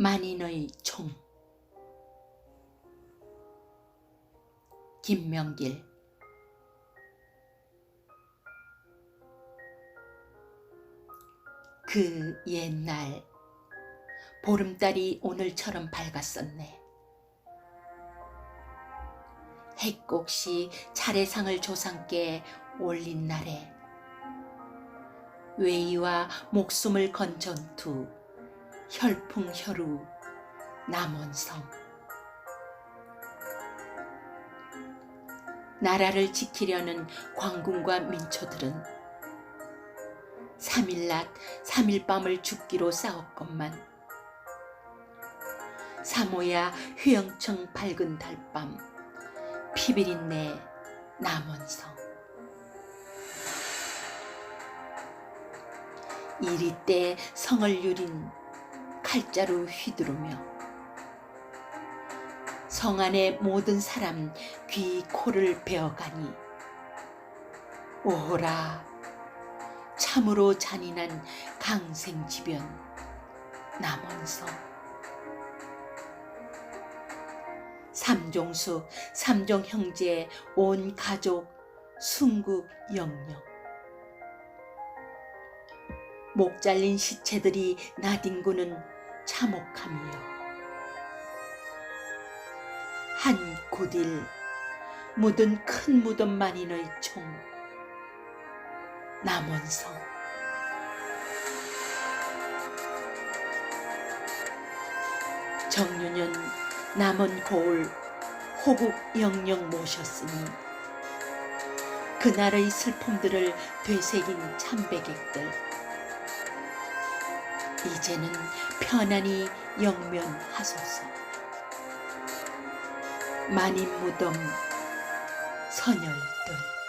만인의 총. 김명길. 그 옛날 보름달이 오늘처럼 밝았었네. 핵곡시 차례상을 조상께 올린 날에 외이와 목숨을 건 전투 혈풍혈우 남원성. 나라를 지키려는 광군과 민초들은 3일 낮 3일 밤을 죽기로 싸웠건만 사모야 휘영청 밝은 달밤 피비린내 남원성. 이리 때 성을 유린 칼자루 휘두르며 성 안의 모든 사람 귀 코를 베어가니 오호라 참으로 잔인한 강생지변 남원성. 삼종수 삼종 형제 온 가족 순국 영영. 목 잘린 시체들이 나뒹구는 참혹함이여. 한 구딜 묻은 큰 무덤 만인의 총 남원성. 정유년 남은 고을 호국 영영 모셨으니 그날의 슬픔들을 되새긴 참배객들 이제는 편안히 영면하소서. 만인 무덤 선열들